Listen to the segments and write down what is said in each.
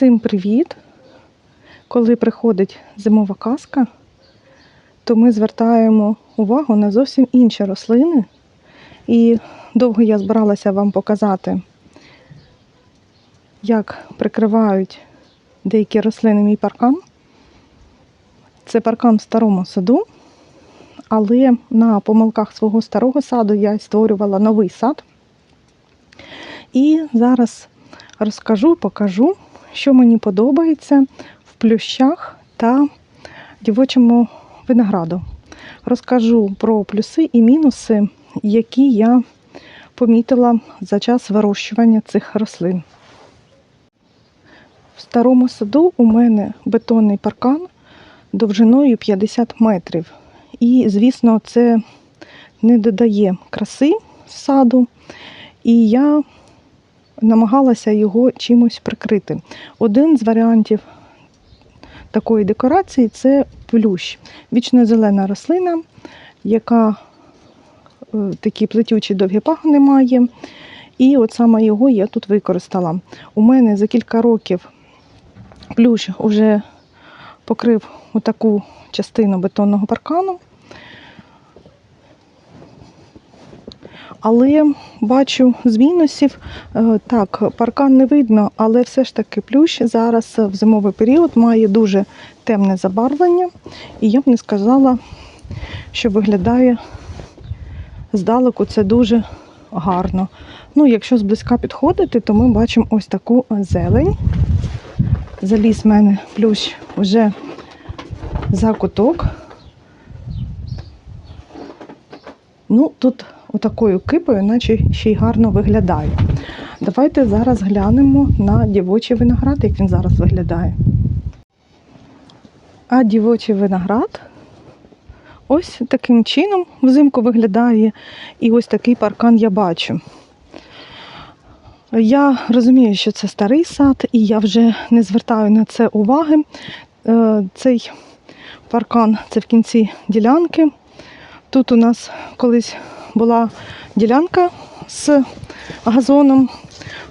привіт! Коли приходить зимова казка, то ми звертаємо увагу на зовсім інші рослини. І довго я збиралася вам показати, як прикривають деякі рослини мій паркан. Це паркан в старому саду, але на помилках свого старого саду я створювала новий сад. І зараз розкажу, покажу, що мені подобається в плющах та дівочому винограду. Розкажу про плюси і мінуси, які я помітила за час вирощування цих рослин. В старому саду у мене бетонний паркан довжиною 50 метрів. І, звісно, це не додає краси саду. І я намагалася його чимось прикрити. Один з варіантів такої декорації це плющ. Вічно-зелена рослина, яка е, такі плетючі довгі пагони має. І от саме його я тут використала. У мене за кілька років плющ вже покрив отаку частину бетонного паркану. Але бачу з мінусів, е, так, паркан не видно, але все ж таки плющ зараз в зимовий період має дуже темне забарвлення, і я б не сказала, що виглядає здалеку це дуже гарно. Ну, якщо зблизька підходити, то ми бачимо ось таку зелень. Заліз в мене плющ вже за куток. Ну, тут отакою кипою, наче ще й гарно виглядає. Давайте зараз глянемо на дівочий виноград, як він зараз виглядає. А дівочий виноград ось таким чином взимку виглядає. І ось такий паркан я бачу. Я розумію, що це старий сад, і я вже не звертаю на це уваги. Е, Цей паркан це в кінці ділянки. Тут у нас колись була ділянка з газоном,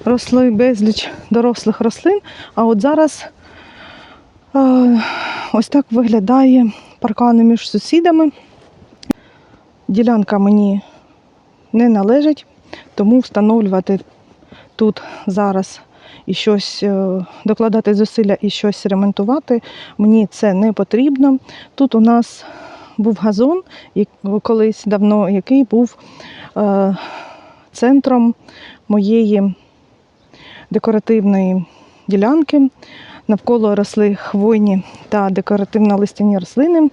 росли безліч дорослих рослин. А от зараз е, ось так виглядає паркани між сусідами. Ділянка мені не належить, тому встановлювати тут зараз і щось е, докладати зусилля і щось ремонтувати, мені це не потрібно. Тут у нас був газон колись давно, який був е, центром моєї декоративної ділянки. Навколо росли хвойні та декоративно-листяні рослини.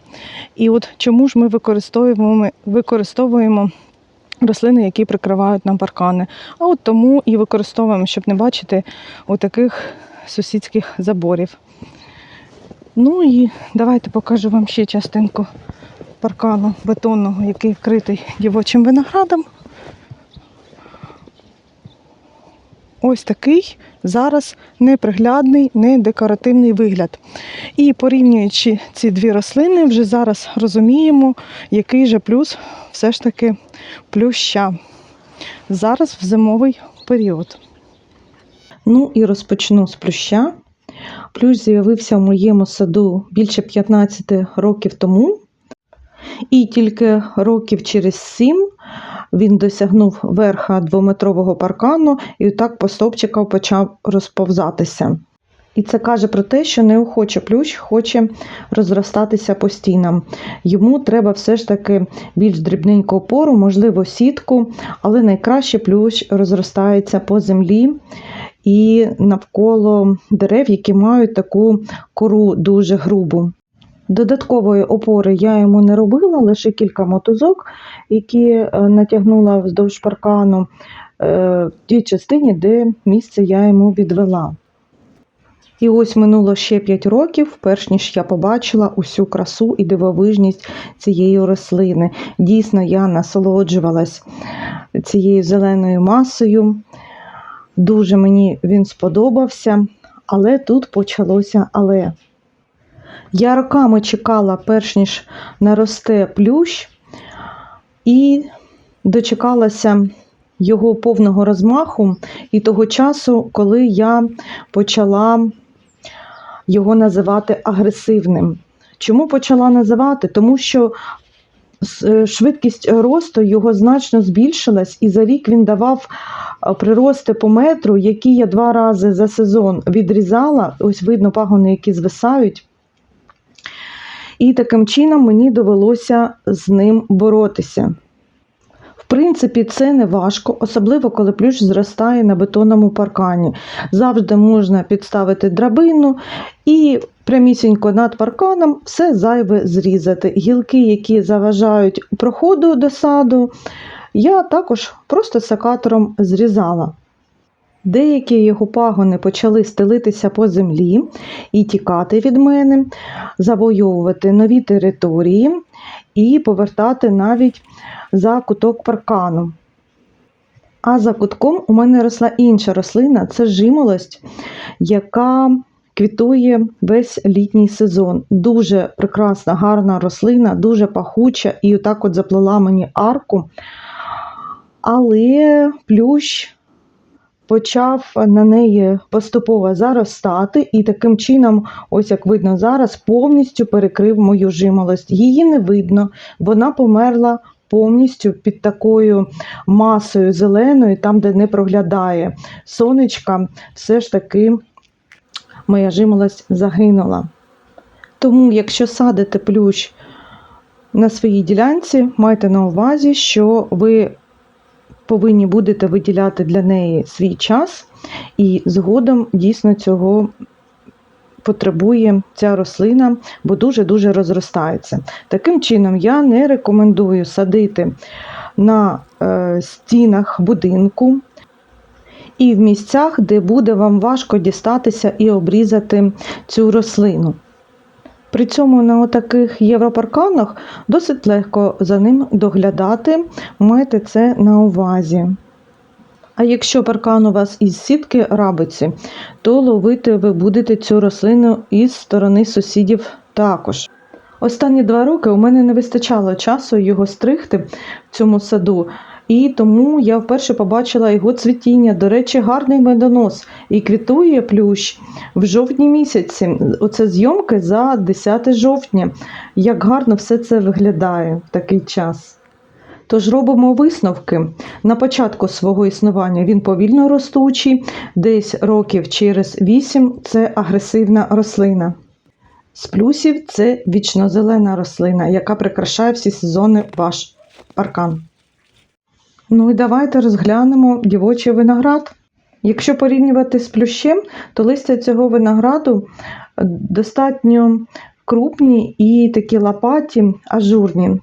І от чому ж ми використовуємо використовуємо рослини, які прикривають нам паркани. А от тому і використовуємо, щоб не бачити отаких сусідських заборів. Ну і давайте покажу вам ще частинку паркану бетонного, який вкритий дівочим виноградом. Ось такий зараз неприглядний, не декоративний вигляд. І порівнюючи ці дві рослини, вже зараз розуміємо, який же плюс все ж таки плюща. Зараз в зимовий період. Ну і розпочну з плюща. Плющ з'явився в моєму саду більше 15 років тому. І тільки років через сім він досягнув верха двометрового паркану і так по стовпчиках почав розповзатися. І це каже про те, що неохоче плющ хоче розростатися постійно. Йому треба все ж таки більш дрібненьку опору, можливо, сітку, але найкраще плющ розростається по землі і навколо дерев, які мають таку кору дуже грубу. Додаткової опори я йому не робила, лише кілька мотузок, які е, натягнула вздовж паркану е, в тій частині, де місце я йому відвела. І ось минуло ще 5 років, перш ніж я побачила усю красу і дивовижність цієї рослини. Дійсно, я насолоджувалась цією зеленою масою. Дуже мені він сподобався, але тут почалося але. Я роками чекала, перш ніж наросте плющ, і дочекалася його повного розмаху і того часу, коли я почала його називати агресивним. Чому почала називати? Тому що е, швидкість росту його значно збільшилась, і за рік він давав е, прирости по метру, які я два рази за сезон відрізала. Ось видно пагони, які звисають. І таким чином мені довелося з ним боротися. В принципі, це не важко, особливо коли плющ зростає на бетонному паркані. Завжди можна підставити драбину і прямісінько над парканом все зайве зрізати. Гілки, які заважають проходу до саду, я також просто секатором зрізала. Деякі його пагони почали стелитися по землі і тікати від мене, завойовувати нові території і повертати навіть за куток паркану. А за кутком у мене росла інша рослина це жимолость, яка квітує весь літній сезон. Дуже прекрасна, гарна рослина, дуже пахуча, і отак от заплела мені арку. Але плющ почав на неї поступово заростати, і таким чином, ось як видно зараз, повністю перекрив мою жимолость. Її не видно, вона померла повністю під такою масою зеленою, там, де не проглядає сонечка, все ж таки моя жимолость загинула. Тому, якщо садите плющ на своїй ділянці, майте на увазі, що ви повинні будете виділяти для неї свій час, і згодом дійсно цього потребує ця рослина, бо дуже-дуже розростається. Таким чином, я не рекомендую садити на е, стінах будинку і в місцях, де буде вам важко дістатися і обрізати цю рослину. При цьому на таких європарканах досить легко за ним доглядати, майте це на увазі. А якщо паркан у вас із сітки рабиці, то ловити ви будете цю рослину із сторони сусідів також. Останні два роки у мене не вистачало часу його стригти в цьому саду, і тому я вперше побачила його цвітіння. До речі, гарний медонос і квітує плющ в жовтні місяці. Оце зйомки за 10 жовтня. Як гарно все це виглядає в такий час. Тож робимо висновки. На початку свого існування він повільно ростучий, десь років через 8 це агресивна рослина. З плюсів це вічнозелена рослина, яка прикрашає всі сезони ваш паркан. Ну і давайте розглянемо дівочий виноград. Якщо порівнювати з плющем, то листя цього винограду е, достатньо крупні і такі лопаті, ажурні.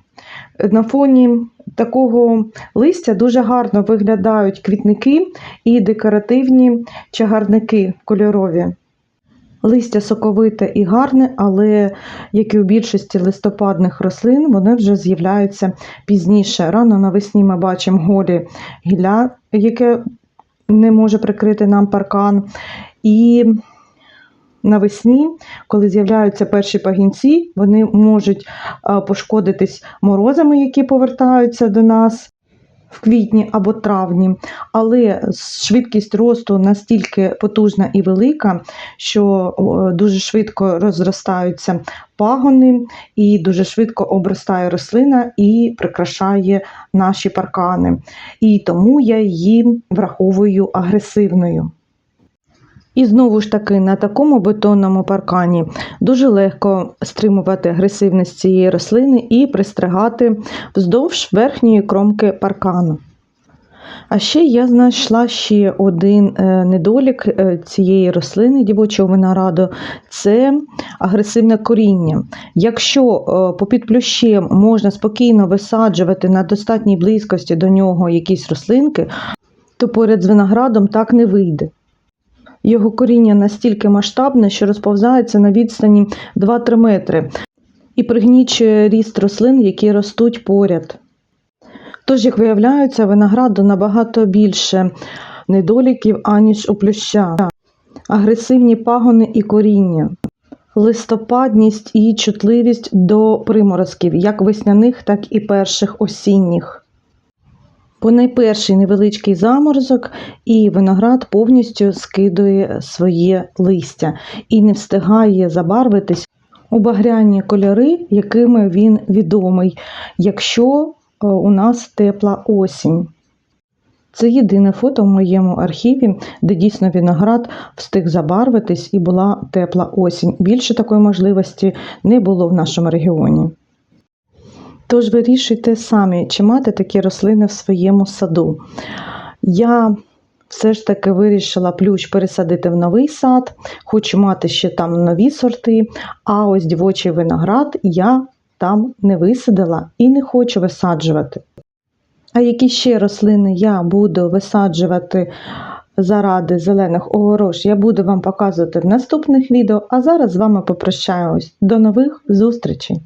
На фоні такого листя дуже гарно виглядають квітники і декоративні чагарники кольорові. Листя соковите і гарне, але, як і у більшості листопадних рослин, вони вже з'являються пізніше. Рано навесні ми бачимо голі гілля, яке не може прикрити нам паркан. І навесні, коли з'являються перші пагінці, вони можуть пошкодитись морозами, які повертаються до нас. В квітні або травні, але швидкість росту настільки потужна і велика, що дуже швидко розростаються пагони, і дуже швидко обростає рослина і прикрашає наші паркани. І тому я її враховую агресивною. І знову ж таки, на такому бетонному паркані дуже легко стримувати агресивність цієї рослини і пристригати вздовж верхньої кромки паркану. А ще я знайшла ще один е, недолік е, цієї рослини дівочого винограду це агресивне коріння. Якщо е, попід плющем можна спокійно висаджувати на достатній близькості до нього якісь рослинки, то поряд з виноградом так не вийде. Його коріння настільки масштабне, що розповзається на відстані 2-3 метри і пригнічує ріст рослин, які ростуть поряд. Тож, як виявляється, винограду набагато більше недоліків, аніж у плюща. Агресивні пагони і коріння, листопадність і чутливість до приморозків, як весняних, так і перших осінніх. Найперший невеличкий заморозок, і виноград повністю скидує своє листя і не встигає забарвитись у багряні кольори, якими він відомий, якщо е, у нас тепла осінь. Це єдине фото в моєму архіві, де дійсно виноград встиг забарвитись і була тепла осінь. Більше такої можливості не було в нашому регіоні. Тож вирішуйте самі, чи мати такі рослини в своєму саду. Я все ж таки вирішила плющ пересадити в новий сад, хочу мати ще там нові сорти, а ось дівочий виноград я там не висадила і не хочу висаджувати. А які ще рослини я буду висаджувати заради зелених огорож, я буду вам показувати в наступних відео. А зараз з вами попрощаюсь. До нових зустрічей!